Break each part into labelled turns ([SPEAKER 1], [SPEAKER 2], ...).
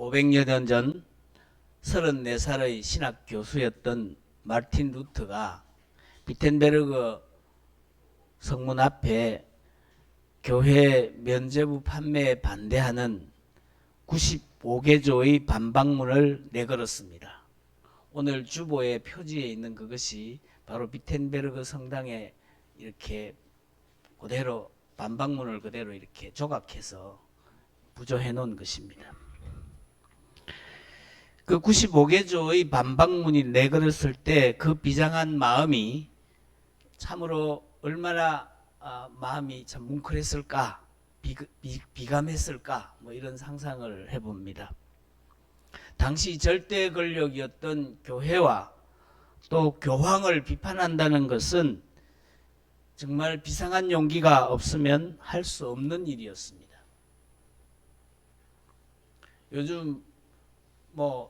[SPEAKER 1] 500여 년 전 34살의 신학 교수였던 마르틴 루터가 비텐베르그 성문 앞에 교회 면제부 판매에 반대하는 95개조의 반박문을 내걸었습니다. 오늘 주보의 표지에 있는 그것이 바로 비텐베르그 성당에 이렇게 그대로 반박문을 그대로 이렇게 조각해서 부조해 놓은 것입니다. 그 95개조의 반박문이 내걸었을 때그 비장한 마음이 참으로 얼마나 아, 마음이 참 뭉클했을까 비, 비, 비 감했을까 뭐 이런 상상을 해봅니다. 당시 절대 권력이었던 교회와 또 교황을 비판한다는 것은 정말 비상한 용기가 없으면 할 수 없는 일이었습니다. 요즘 뭐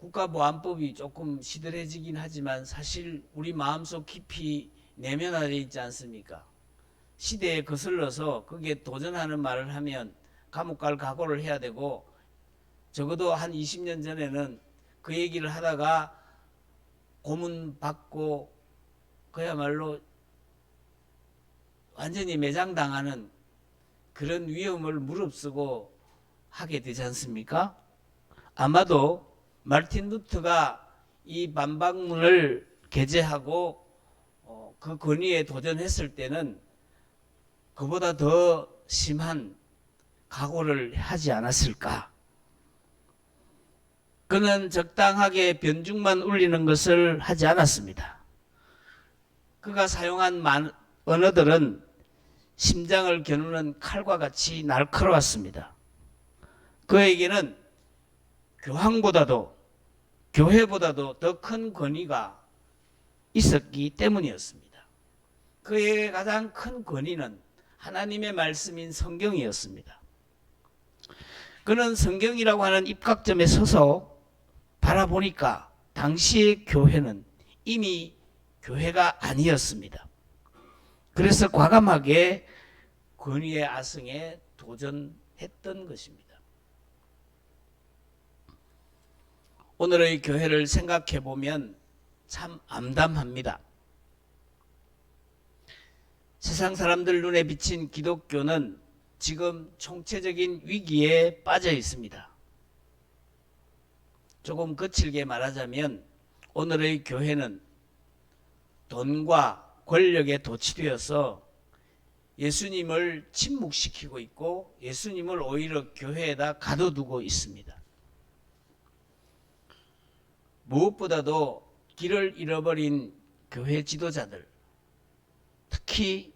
[SPEAKER 1] 국가보안법이 조금 시들해지긴 하지만 사실 우리 마음속 깊이 내면화되어 있지 않습니까? 시대에 거슬러서 거기에 도전하는 말을 하면 감옥 갈 각오를 해야 되고 적어도 한 20년 전에는 그 얘기를 하다가 고문 받고 그야말로 완전히 매장당하는 그런 위험을 무릅쓰고 하게 되지 않습니까? 아마도 마르틴 루터가 이 반박문을 게재하고 어, 그 권위에 도전했을 때는 그보다 더 심한 각오를 하지 않았을까? 그는 적당하게 변죽만 울리는 것을 하지 않았습니다. 그가 사용한 만- 언어들은 심장을 겨누는 칼과 같이 날카로웠습니다. 그에게는 교황보다도 교회보다도 더 큰 권위가 있었기 때문이었습니다. 그의 가장 큰 권위는 하나님의 말씀인 성경이었습니다. 그는 성경이라고 하는 입각점에 서서 바라보니까 당시의 교회는 이미 교회가 아니었습니다. 그래서 과감하게 권위의 아성에 도전했던 것입니다. 오늘의 교회를 생각해 보면 참 암담합니다. 세상 사람들 눈에 비친 기독교는 지금 총체적인 위기에 빠져 있습니다. 조금 거칠게 말하자면 오늘의 교회는 돈과 권력에 도취되어서 예수님을 침묵시키고 있고 예수님을 오히려 교회에다 가둬두고 있습니다. 무엇보다도 길을 잃어버린 교회 지도자들, 특히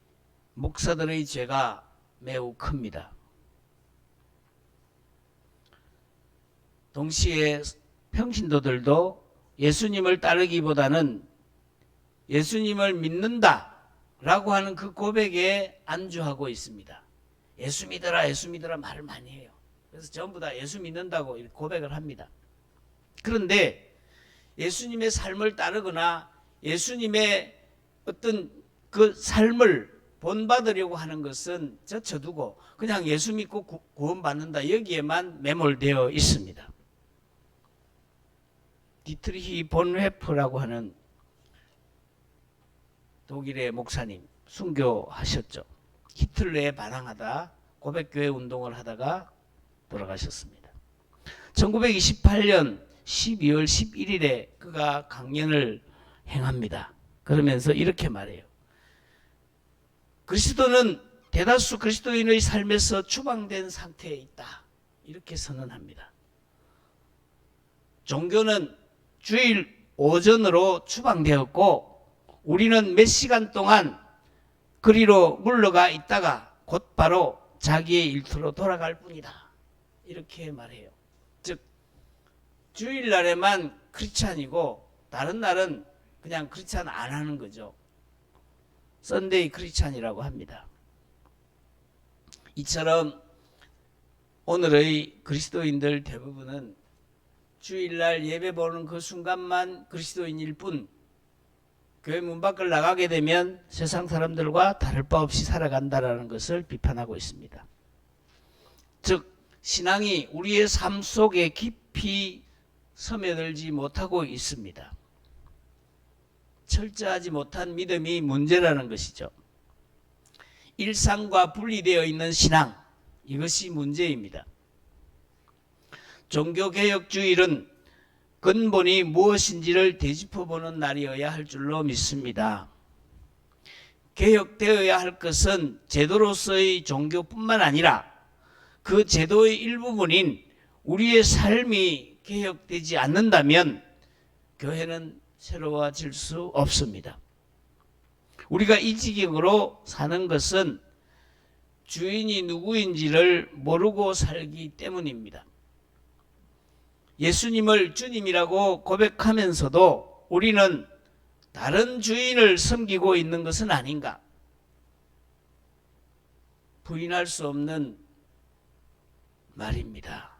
[SPEAKER 1] 목사들의 죄가 매우 큽니다. 동시에 평신도들도 예수님을 따르기보다는 예수님을 믿는다 라고 하는 그 고백에 안주하고 있습니다. 예수 믿어라, 예수 믿어라 말을 많이 해요. 그래서 전부 다 예수 믿는다고 고백을 합니다. 그런데 예수님의 삶을 따르거나 예수님의 어떤 그 삶을 본받으려고 하는 것은 젖혀두고 그냥 예수 믿고 구- 구원받는다 여기에만 매몰되어 있습니다. 디트리히 본회프라고 하는 독일의 목사님 순교하셨죠. 히틀러에 반항하다 고백교회 운동을 하다가 돌아가셨습니다. 1928년 12월 11일에 그가 강연을 행합니다. 그러면서 이렇게 말해요. 그리스도는 대다수 그리스도인의 삶에서 추방된 상태에 있다. 이렇게 선언합니다. 종교는 주일 오전으로 추방되었고 우리는 몇 시간 동안 그리로 물러가 있다가 곧바로 자기의 일터로 돌아갈 뿐이다. 이렇게 말해요. 즉 주일날에만 크리스찬이고 다른 날은 그냥 크리스찬 안 하는 거죠. 썬데이 크리스찬이라고 합니다. 이처럼 오늘의 그리스도인들 대부분은 주일날 예배 보는 그 순간만 그리스도인일 뿐 교회 문 밖을 나가게 되면 세상 사람들과 다를 바 없이 살아간다라는 것을 비판하고 있습니다. 즉 신앙이 우리의 삶 속에 깊이 스며들지 못하고 있습니다. 철저하지 못한 믿음이 문제라는 것이죠. 일상과 분리되어 있는 신앙, 이것이 문제입니다. 종교개혁주의는 근본이 무엇인지를 되짚어보는 날이어야 할 줄로 믿습니다. 개혁되어야 할 것은 제도로서의 종교뿐만 아니라 그 제도의 일부분인 우리의 삶이 개혁되지 않는다면 교회는 새로워질 수 없습니다. 우리가 이 지경으로 사는 것은 주인이 누구인지를 모르고 살기 때문입니다. 예수님을 주님이라고 고백하면서도 우리는 다른 주인을 섬기고 있는 것은 아닌가? 부인할 수 없는 말입니다.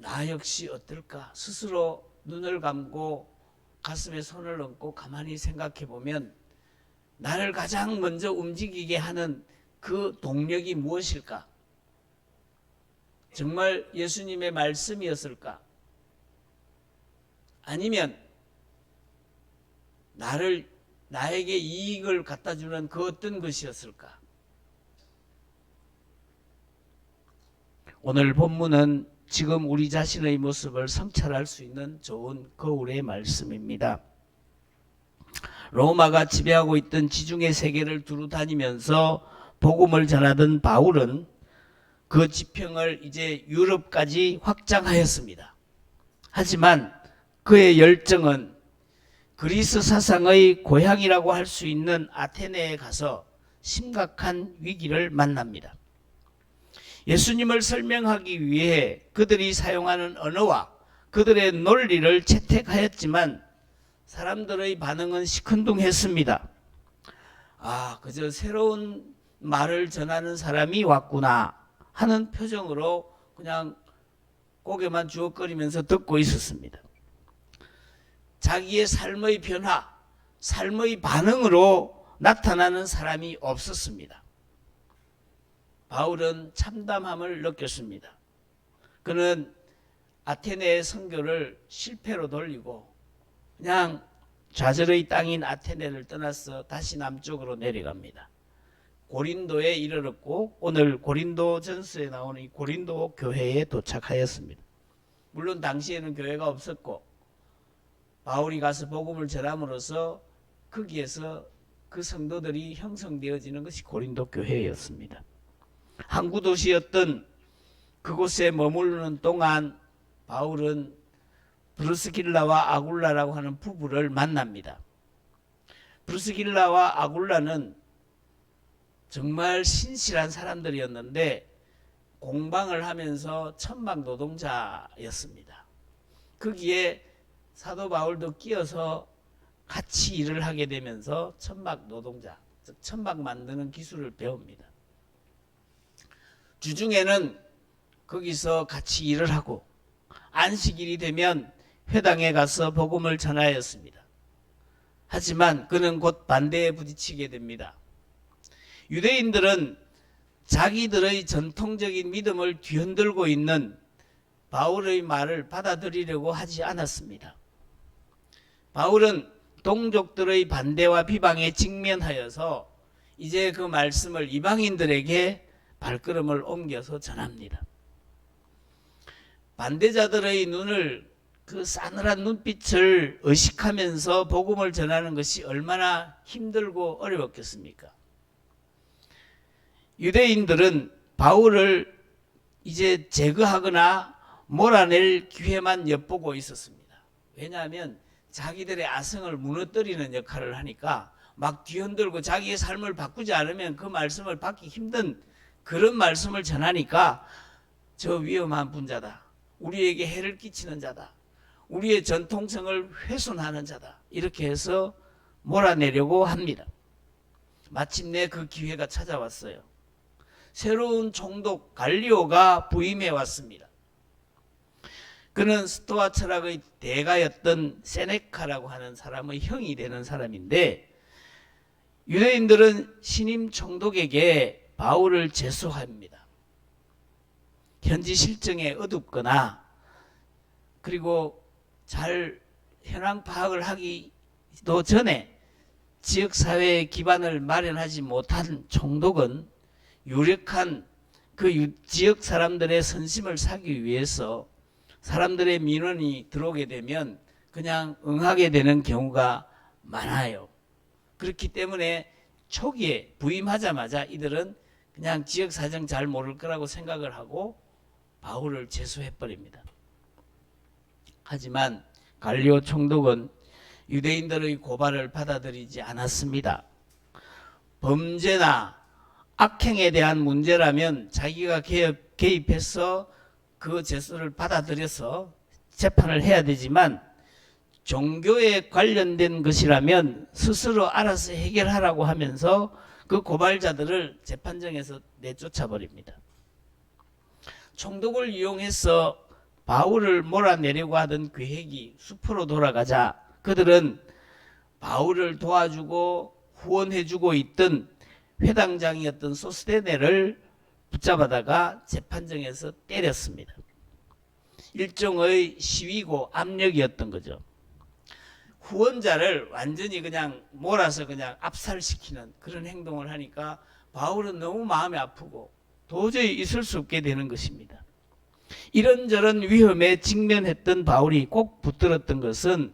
[SPEAKER 1] 나 역시 어떨까? 스스로 눈을 감고 가슴에 손을 얹고 가만히 생각해 보면 나를 가장 먼저 움직이게 하는 그 동력이 무엇일까? 정말 예수님의 말씀이었을까? 아니면 나를 나에게 이익을 갖다 주는 그 어떤 것이었을까? 오늘 본문은 지금 우리 자신의 모습을 성찰할 수 있는 좋은 거울의 말씀입니다. 로마가 지배하고 있던 지중해 세계를 두루 다니면서 복음을 전하던 바울은 그 지평을 이제 유럽까지 확장하였습니다. 하지만 그의 열정은 그리스 사상의 고향이라고 할 수 있는 아테네에 가서 심각한 위기를 만납니다. 예수님을 설명하기 위해 그들이 사용하는 언어와 그들의 논리를 채택하였지만 사람들의 반응은 시큰둥했습니다. 아, 그저 새로운 말을 전하는 사람이 왔구나 하는 표정으로 그냥 고개만 주걱거리면서 듣고 있었습니다. 자기의 삶의 변화, 삶의 반응으로 나타나는 사람이 없었습니다. 바울은 참담함을 느꼈습니다. 그는 아테네의 선교를 실패로 돌리고 그냥 좌절의 땅인 아테네를 떠나서 다시 남쪽으로 내려갑니다. 고린도에 이르렀고 오늘 고린도 전서에 나오는 이 고린도 교회에 도착하였습니다. 물론 당시에는 교회가 없었고 바울이 가서 복음을 전함으로써 거기에서 그 성도들이 형성되어지는 것이 고린도 교회였습니다. 항구 도시였던 그곳에 머무르는 동안 바울은 브루스길라와 아굴라라고 하는 부부를 만납니다. 브루스길라와 아굴라는 정말 신실한 사람들이었는데 공방을 하면서 천막 노동자였습니다. 거기에 사도 바울도 끼어서 같이 일을 하게 되면서 천막 노동자, 즉 천막 만드는 기술을 배웁니다. 주중에는 거기서 같이 일을 하고 안식일이 되면 회당에 가서 복음을 전하였습니다. 하지만 그는 곧 반대에 부딪히게 됩니다. 유대인들은 자기들의 전통적인 믿음을 뒤흔들고 있는 바울의 말을 받아들이려고 하지 않았습니다. 바울은 동족들의 반대와 비방에 직면하여서 이제 그 말씀을 이방인들에게 발걸음을 옮겨서 전합니다. 반대자들의 눈을 그 싸늘한 눈빛을 의식하면서 복음을 전하는 것이 얼마나 힘들고 어려웠겠습니까? 유대인들은 바울을 이제 제거하거나 몰아낼 기회만 엿보고 있었습니다. 왜냐하면 자기들의 아성을 무너뜨리는 역할을 하니까 막 뒤흔들고 자기의 삶을 바꾸지 않으면 그 말씀을 받기 힘든 그런 말씀을 전하니까 저 위험한 분자다. 우리에게 해를 끼치는 자다. 우리의 전통성을 훼손하는 자다. 이렇게 해서 몰아내려고 합니다. 마침내 그 기회가 찾아왔어요. 새로운 총독 갈리오가 부임해 왔습니다. 그는 스토아 철학의 대가였던 세네카라고 하는 사람의 형이 되는 사람인데 유대인들은 신임 총독에게 바울을 제소합니다. 현지 실정에 어둡거나 그리고 잘 현황 파악을 하기도 전에 지역 사회의 기반을 마련하지 못한 총독은 유력한 그 유- 지역 사람들의 선심을 사기 위해서 사람들의 민원이 들어오게 되면 그냥 응하게 되는 경우가 많아요. 그렇기 때문에 초기에 부임하자마자 이들은 그냥 지역 사정 잘 모를 거라고 생각을 하고 바울을 제소해 버립니다. 하지만 갈리오 총독은 유대인들의 고발을 받아들이지 않았습니다. 범죄나 악행에 대한 문제라면 자기가 개입, 개입해서 그 제소를 받아들여서 재판을 해야 되지만 종교에 관련된 것이라면 스스로 알아서 해결하라고 하면서 그 고발자들을 재판정에서 내쫓아 버립니다. 총독을 이용해서 바울을 몰아내려고 하던 계획이 수포로 돌아가자 그들은 바울을 도와주고 후원해주고 있던 회당장이었던 소스데네를 붙잡아다가 재판정에서 때렸습니다. 일종의 시위고 압력이었던 거죠. 후원자를 완전히 그냥 몰아서 그냥 압살시키는 그런 행동을 하니까 바울은 너무 마음이 아프고 도저히 있을 수 없게 되는 것입니다. 이런저런 위험에 직면했던 바울이 꼭 붙들었던 것은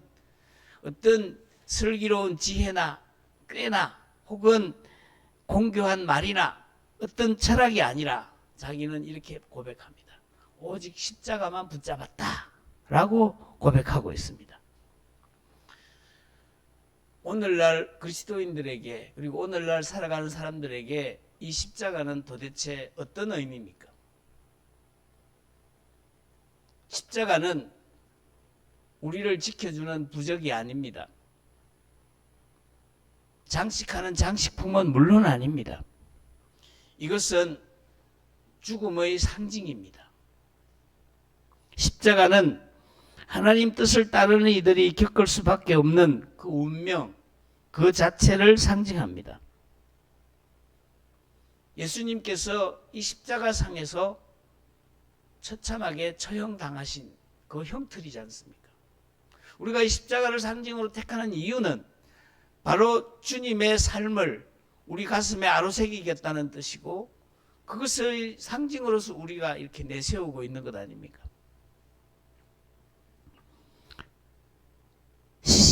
[SPEAKER 1] 어떤 슬기로운 지혜나 꾀나 혹은 공교한 말이나 어떤 철학이 아니라 자기는 이렇게 고백합니다. 오직 십자가만 붙잡았다. 라고 고백하고 있습니다. 오늘날 그리스도인들에게 그리고 오늘날 살아가는 사람들에게 이 십자가는 도대체 어떤 의미입니까? 십자가는 우리를 지켜주는 부적이 아닙니다. 장식하는 장식품은 물론 아닙니다. 이것은 죽음의 상징입니다. 십자가는 하나님 뜻을 따르는 이들이 겪을 수밖에 없는 그 운명, 그 자체를 상징합니다. 예수님께서 이 십자가 상에서 처참하게 처형당하신 그 형틀이지 않습니까? 우리가 이 십자가를 상징으로 택하는 이유는 바로 주님의 삶을 우리 가슴에 아로새기겠다는 뜻이고 그것의 상징으로서 우리가 이렇게 내세우고 있는 것 아닙니까?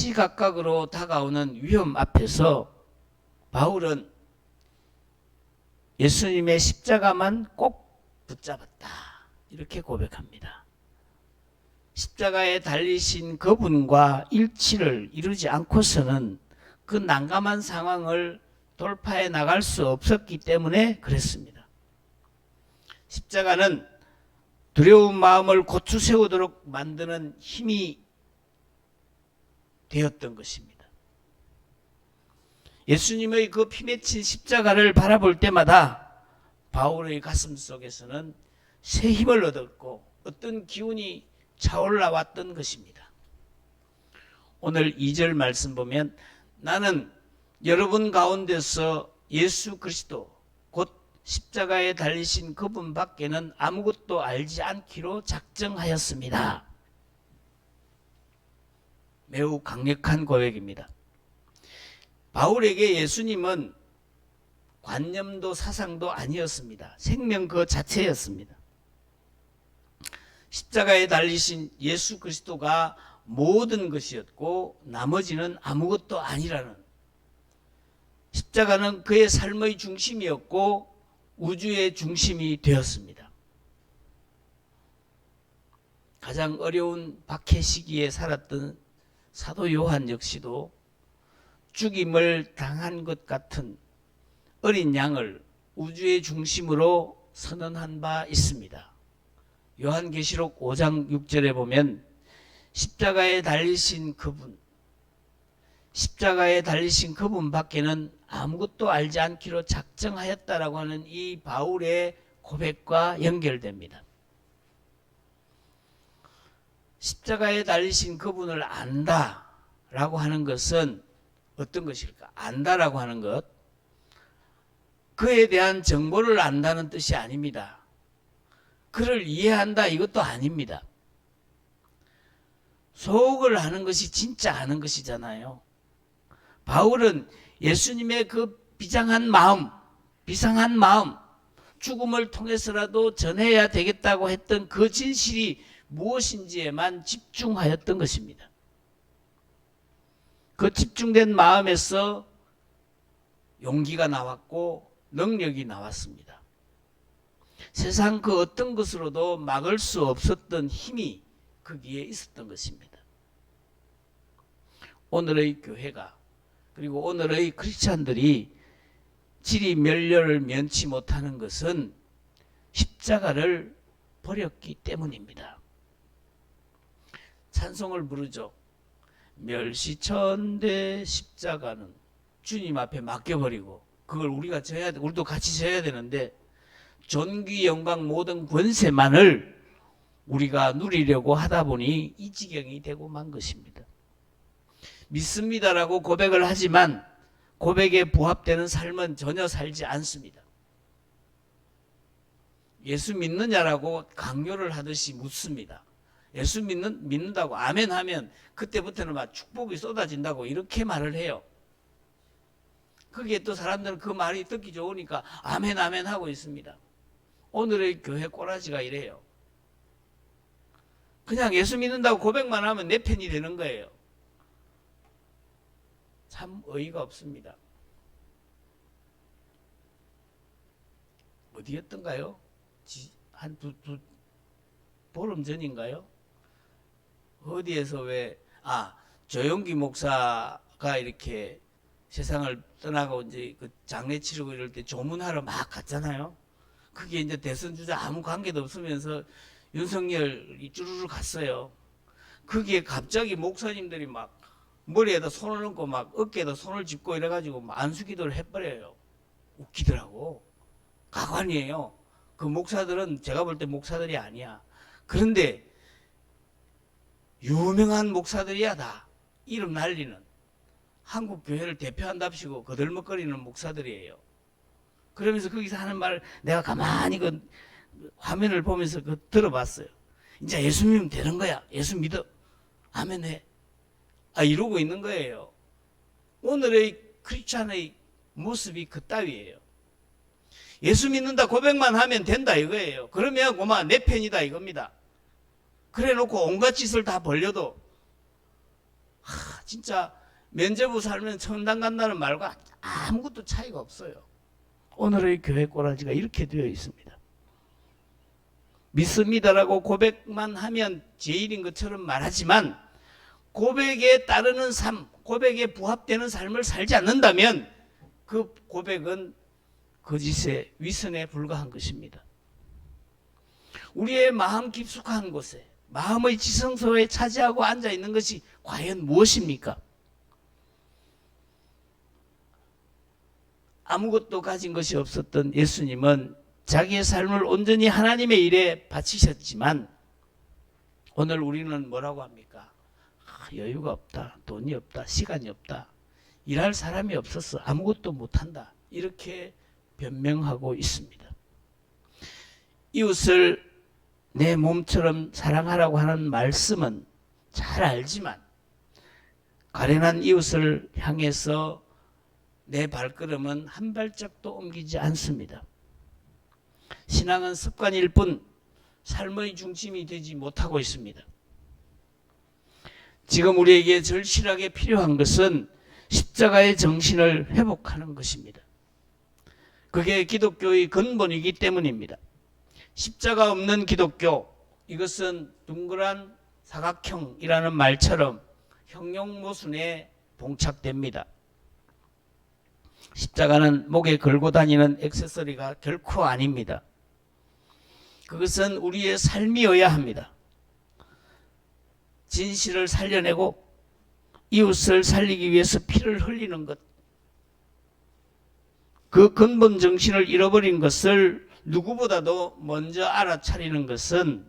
[SPEAKER 1] 시시각각으로 다가오는 위험 앞에서 바울은 예수님의 십자가만 꼭 붙잡았다. 이렇게 고백합니다. 십자가에 달리신 그분과 일치를 이루지 않고서는 그 난감한 상황을 돌파해 나갈 수 없었기 때문에 그랬습니다. 십자가는 두려운 마음을 고추 세우도록 만드는 힘이 되었던 것입니다. 예수님의 그 피 맺힌 십자가를 바라볼 때마다 바울의 가슴 속에서는 새 힘을 얻었고 어떤 기운이 차올라왔던 것입니다. 오늘 2절 말씀 보면 나는 여러분 가운데서 예수 그리스도 곧 십자가에 달리신 그분 밖에는 아무것도 알지 않기로 작정하였습니다. 매우 강력한 고백입니다. 바울에게 예수님은 관념도 사상도 아니었습니다. 생명 그 자체였습니다. 십자가에 달리신 예수 그리스도가 모든 것이었고 나머지는 아무것도 아니라는 십자가는 그의 삶의 중심이었고 우주의 중심이 되었습니다. 가장 어려운 박해 시기에 살았던 사도 요한 역시도 죽임을 당한 것 같은 어린 양을 우주의 중심으로 선언한 바 있습니다. 요한계시록 5장 6절에 보면 십자가에 달리신 그분, 십자가에 달리신 그분 밖에는 아무것도 알지 않기로 작정하였다라고 하는 이 바울의 고백과 연결됩니다. 십자가에 달리신 그분을 안다라고 하는 것은 어떤 것일까? 안다라고 하는 것. 그에 대한 정보를 안다는 뜻이 아닙니다. 그를 이해한다 이것도 아닙니다. 속을 아는 것이 진짜 아는 것이잖아요. 바울은 예수님의 그 비장한 마음, 비상한 마음, 죽음을 통해서라도 전해야 되겠다고 했던 그 진실이 무엇인지에만 집중하였던 것입니다. 그 집중된 마음에서 용기가 나왔고 능력이 나왔습니다. 세상 그 어떤 것으로도 막을 수 없었던 힘이 거기에 있었던 것입니다. 오늘의 교회가 그리고 오늘의 크리스찬들이 지리 멸렬을 면치 못하는 것은 십자가를 버렸기 때문입니다. 찬송을 부르죠. 멸시천대 십자가는 주님 앞에 맡겨버리고 그걸 우리가 져야 돼. 우리도 같이 져야 되는데 존귀 영광 모든 권세만을 우리가 누리려고 하다 보니 이 지경이 되고 만 것입니다. 믿습니다라고 고백을 하지만 고백에 부합되는 삶은 전혀 살지 않습니다. 예수 믿느냐라고 강요를 하듯이 묻습니다. 예수 믿는, 믿는다고 아멘 하면 그때부터는 막 축복이 쏟아진다고 이렇게 말을 해요. 그게 또 사람들은 그 말이 듣기 좋으니까 아멘 아멘 하고 있습니다. 오늘의 교회 꼬라지가 이래요. 그냥 예수 믿는다고 고백만 하면 내 편이 되는 거예요. 참 어이가 없습니다. 어디였던가요? 한 두, 두, 보름 전인가요? 어디에서 왜, 아, 조용기 목사가 이렇게 세상을 떠나고 이제 그 장례 치르고 이럴 때 조문하러 막 갔잖아요. 그게 이제 대선 주자 아무 관계도 없으면서 윤석열이 쭈루루 갔어요. 거기에 갑자기 목사님들이 막 머리에다 손을 얹고 막 어깨에다 손을 짚고 이래가지고 막 안수기도를 해버려요. 웃기더라고. 가관이에요. 그 목사들은 제가 볼 때 목사들이 아니야. 그런데 유명한 목사들이야 다. 이름 날리는. 한국 교회를 대표한답시고 거들먹거리는 목사들이에요. 그러면서 거기서 하는 말을 내가 가만히 그 화면을 보면서 그 들어봤어요. 이제 예수 믿으면 되는 거야. 예수 믿어. 아멘 해. 아, 이러고 있는 거예요. 오늘의 크리스찬의 모습이 그따위예요. 예수 믿는다 고백만 하면 된다 이거예요. 그러면 고마 내 편이다 이겁니다. 그래 놓고 온갖 짓을 다 벌려도 하, 진짜 면제부 살면 천당 간다는 말과 아무것도 차이가 없어요. 오늘의 교회 꼬라지가 이렇게 되어 있습니다. 믿습니다라고 고백만 하면 제일인 것처럼 말하지만 고백에 따르는 삶, 고백에 부합되는 삶을 살지 않는다면 그 고백은 거짓의 위선에 불과한 것입니다. 우리의 마음 깊숙한 곳에 마음의 지성소에 차지하고 앉아 있는 것이 과연 무엇입니까? 아무것도 가진 것이 없었던 예수님은 자기의 삶을 온전히 하나님의 일에 바치셨지만 오늘 우리는 뭐라고 합니까? 아, 여유가 없다, 돈이 없다, 시간이 없다, 일할 사람이 없었어, 아무것도 못한다 이렇게 변명하고 있습니다. 이웃을 내 몸처럼 사랑하라고 하는 말씀은 잘 알지만 가련한 이웃을 향해서 내 발걸음은 한 발짝도 옮기지 않습니다. 신앙은 습관일 뿐 삶의 중심이 되지 못하고 있습니다. 지금 우리에게 절실하게 필요한 것은 십자가의 정신을 회복하는 것입니다. 그게 기독교의 근본이기 때문입니다. 십자가 없는 기독교, 이것은 둥그란 사각형이라는 말처럼 형용모순에 봉착됩니다. 십자가는 목에 걸고 다니는 액세서리가 결코 아닙니다. 그것은 우리의 삶이어야 합니다. 진실을 살려내고 이웃을 살리기 위해서 피를 흘리는 것. 그 근본 정신을 잃어버린 것을 누구보다도 먼저 알아차리는 것은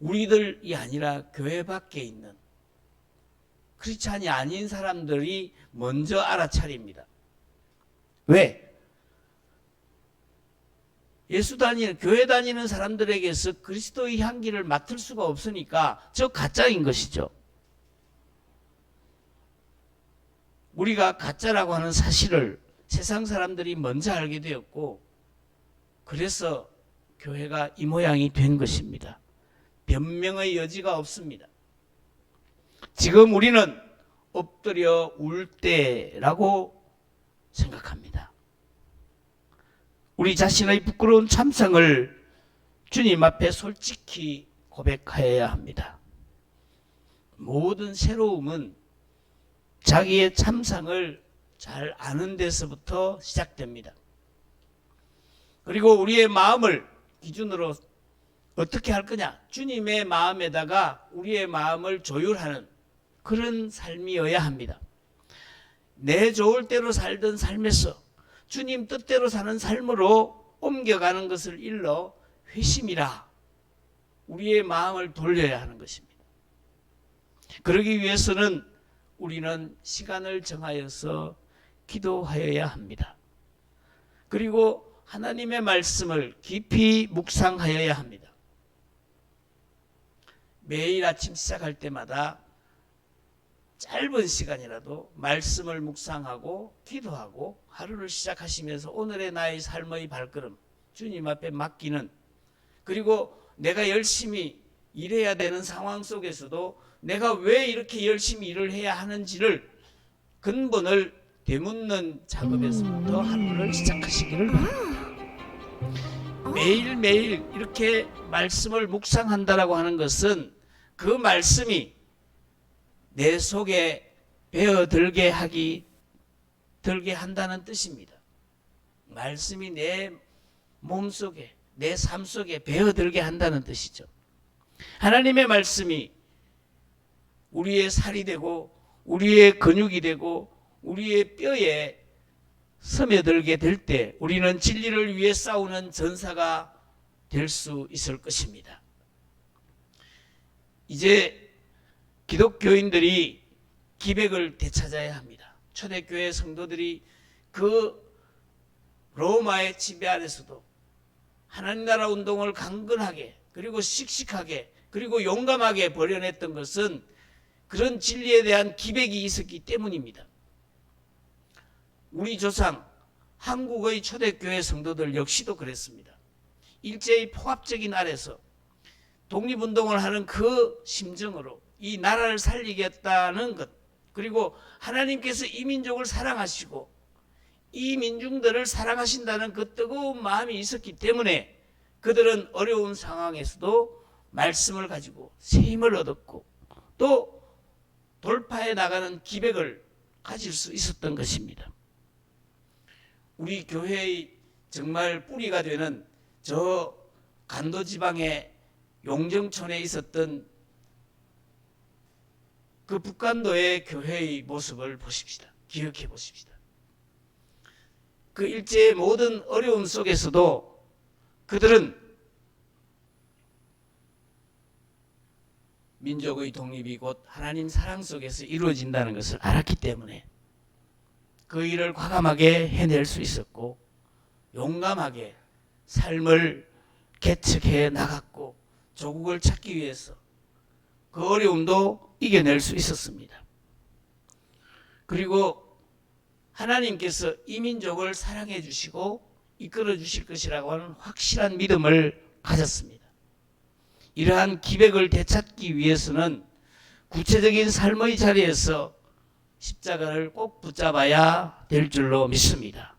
[SPEAKER 1] 우리들이 아니라 교회 밖에 있는 크리스찬이 아닌 사람들이 먼저 알아차립니다. 왜? 예수 다니는 교회 다니는 사람들에게서 그리스도의 향기를 맡을 수가 없으니까 저 가짜인 것이죠. 우리가 가짜라고 하는 사실을 세상 사람들이 먼저 알게 되었고 그래서 교회가 이 모양이 된 것입니다. 변명의 여지가 없습니다. 지금 우리는 엎드려 울 때라고 생각합니다. 우리 자신의 부끄러운 참상을 주님 앞에 솔직히 고백하여야 합니다. 모든 새로움은 자기의 참상을 잘 아는 데서부터 시작됩니다. 그리고 우리의 마음을 기준으로 어떻게 할 거냐? 주님의 마음에다가 우리의 마음을 조율하는 그런 삶이어야 합니다. 내 좋을 대로 살던 삶에서 주님 뜻대로 사는 삶으로 옮겨가는 것을 일러 회심이라 우리의 마음을 돌려야 하는 것입니다. 그러기 위해서는 우리는 시간을 정하여서 기도하여야 합니다. 그리고 하나님의 말씀을 깊이 묵상하여야 합니다. 매일 아침 시작할 때마다 짧은 시간이라도 말씀을 묵상하고 기도하고 하루를 시작하시면서 오늘의 나의 삶의 발걸음 주님 앞에 맡기는 그리고 내가 열심히 일해야 되는 상황 속에서도 내가 왜 이렇게 열심히 일을 해야 하는지를 근본을 되묻는 작업에서부터 하루를 시작하시기를 바랍니다. 매일매일 이렇게 말씀을 묵상한다라고 하는 것은 그 말씀이 내 속에 배어들게 하기 들게 한다는 뜻입니다. 말씀이 내 몸속에 내 삶 속에 배어들게 한다는 뜻이죠. 하나님의 말씀이 우리의 살이 되고 우리의 근육이 되고 우리의 뼈에 스며들게 될 때 우리는 진리를 위해 싸우는 전사가 될 수 있을 것입니다. 이제 기독교인들이 기백을 되찾아야 합니다. 초대교회 성도들이 그 로마의 지배 아래서도 하나님 나라 운동을 강건하게 그리고 씩씩하게 그리고 용감하게 벌여냈던 것은 그런 진리에 대한 기백이 있었기 때문입니다. 우리 조상 한국의 초대교회 성도들 역시도 그랬습니다. 일제의 포압적인 아래서 독립운동을 하는 그 심정으로 이 나라를 살리겠다는 것 그리고 하나님께서 이 민족을 사랑하시고 이 민중들을 사랑하신다는 그 뜨거운 마음이 있었기 때문에 그들은 어려운 상황에서도 말씀을 가지고 새 힘을 얻었고 또 돌파해 나가는 기백을 가질 수 있었던 것입니다. 우리 교회의 정말 뿌리가 되는 저 간도 지방의 용정촌에 있었던 그 북간도의 교회의 모습을 보십시다. 기억해 보십시다. 그 일제의 모든 어려움 속에서도 그들은 민족의 독립이 곧 하나님 사랑 속에서 이루어진다는 것을 알았기 때문에 그 일을 과감하게 해낼 수 있었고 용감하게 삶을 개척해 나갔고 조국을 찾기 위해서 그 어려움도 이겨낼 수 있었습니다. 그리고 하나님께서 이 민족을 사랑해 주시고 이끌어 주실 것이라고 하는 확실한 믿음을 가졌습니다. 이러한 기백을 되찾기 위해서는 구체적인 삶의 자리에서 십자가를 꼭 붙잡아야 될 줄로 믿습니다.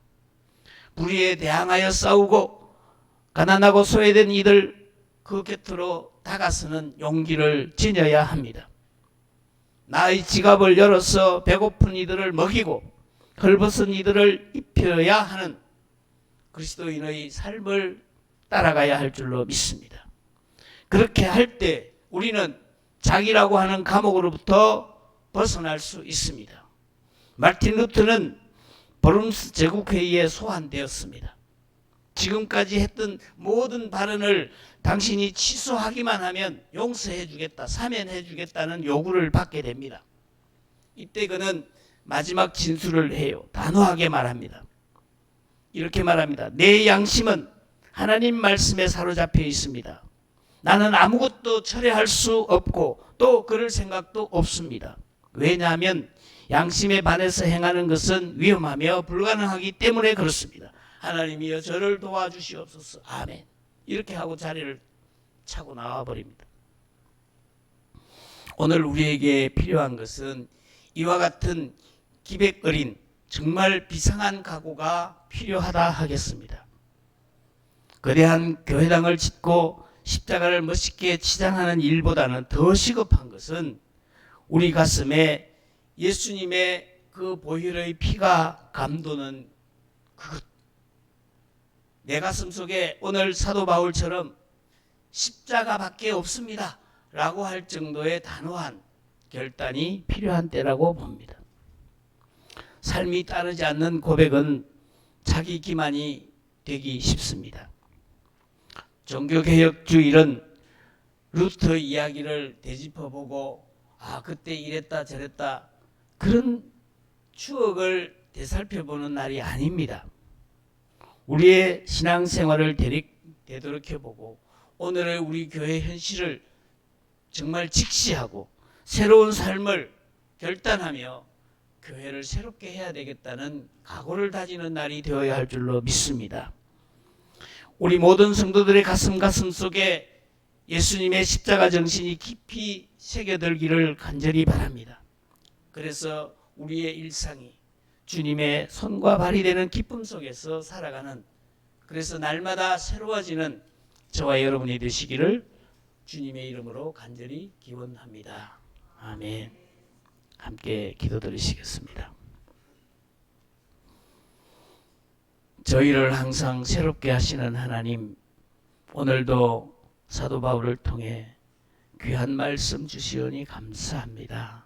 [SPEAKER 1] 불의에 대항하여 싸우고 가난하고 소외된 이들 그 곁으로 다가서는 용기를 지녀야 합니다. 나의 지갑을 열어서 배고픈 이들을 먹이고 헐벗은 이들을 입혀야 하는 그리스도인의 삶을 따라가야 할 줄로 믿습니다. 그렇게 할 때 우리는 자기라고 하는 감옥으로부터 벗어날 수 있습니다. 마틴 루트는 버름스 제국회의에 소환되었습니다. 지금까지 했던 모든 발언을 당신이 취소하기만 하면 용서해 주겠다, 사면해 주겠다는 요구를 받게 됩니다. 이때 그는 마지막 진술을 해요. 단호하게 말합니다. 이렇게 말합니다. 내 양심은 하나님 말씀에 사로잡혀 있습니다. 나는 아무것도 철회할 수 없고 또 그럴 생각도 없습니다. 왜냐하면 양심에 반해서 행하는 것은 위험하며 불가능하기 때문에 그렇습니다. 하나님이여 저를 도와주시옵소서. 아멘. 이렇게 하고 자리를 차고 나와 버립니다. 오늘 우리에게 필요한 것은 이와 같은 기백 어린 정말 비상한 각오가 필요하다 하겠습니다. 거대한 교회당을 짓고 십자가를 멋있게 치장하는 일보다는 더 시급한 것은 우리 가슴에 예수님의 그 보혈의 피가 감도는 그것. 내 가슴 속에 오늘 사도 바울처럼 십자가밖에 없습니다. 라고 할 정도의 단호한 결단이 필요한 때라고 봅니다. 삶이 따르지 않는 고백은 자기 기만이 되기 쉽습니다. 종교개혁주의는 루터 이야기를 되짚어보고 아 그때 이랬다 저랬다 그런 추억을 되살펴보는 날이 아닙니다. 우리의 신앙생활을 되돌이켜보고 오늘의 우리 교회 현실을 정말 직시하고 새로운 삶을 결단하며 교회를 새롭게 해야 되겠다는 각오를 다지는 날이 되어야 할 줄로 믿습니다. 우리 모든 성도들의 가슴 가슴 속에 예수님의 십자가 정신이 깊이 새겨들기를 간절히 바랍니다. 그래서 우리의 일상이 주님의 손과 발이 되는 기쁨 속에서 살아가는 그래서 날마다 새로워지는 저와 여러분이 되시기를 주님의 이름으로 간절히 기원합니다. 아멘. 함께 기도드리시겠습니다. 저희를 항상 새롭게 하시는 하나님, 오늘도 사도 바울을 통해 귀한 말씀 주시오니 감사합니다.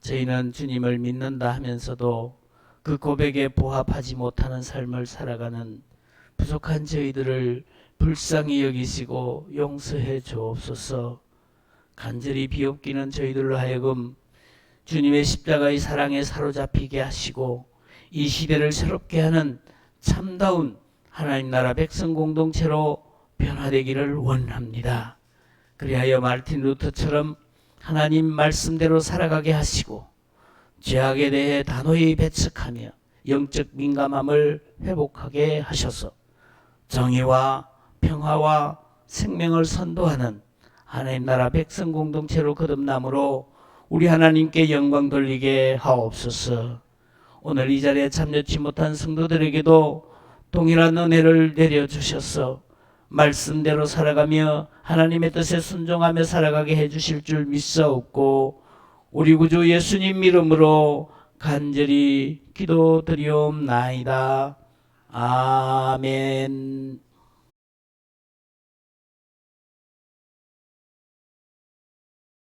[SPEAKER 1] 저희는 주님을 믿는다 하면서도 그 고백에 부합하지 못하는 삶을 살아가는 부족한 저희들을 불쌍히 여기시고 용서해 주옵소서. 간절히 비옵기는 저희들로 하여금 주님의 십자가의 사랑에 사로잡히게 하시고 이 시대를 새롭게 하는 참다운 하나님 나라 백성 공동체로 변화되기를 원합니다. 그리하여 마르틴 루터처럼 하나님 말씀대로 살아가게 하시고 죄악에 대해 단호히 배척하며 영적 민감함을 회복하게 하셔서 정의와 평화와 생명을 선도하는 하나님 나라 백성 공동체로 거듭남으로 우리 하나님께 영광 돌리게 하옵소서. 오늘 이 자리에 참여치 못한 성도들에게도 동일한 은혜를 내려 주셔서 말씀대로 살아가며 하나님의 뜻에 순종하며 살아가게 해 주실 줄 믿사옵고 우리 구주 예수님 이름으로 간절히 기도드리옵나이다. 아멘.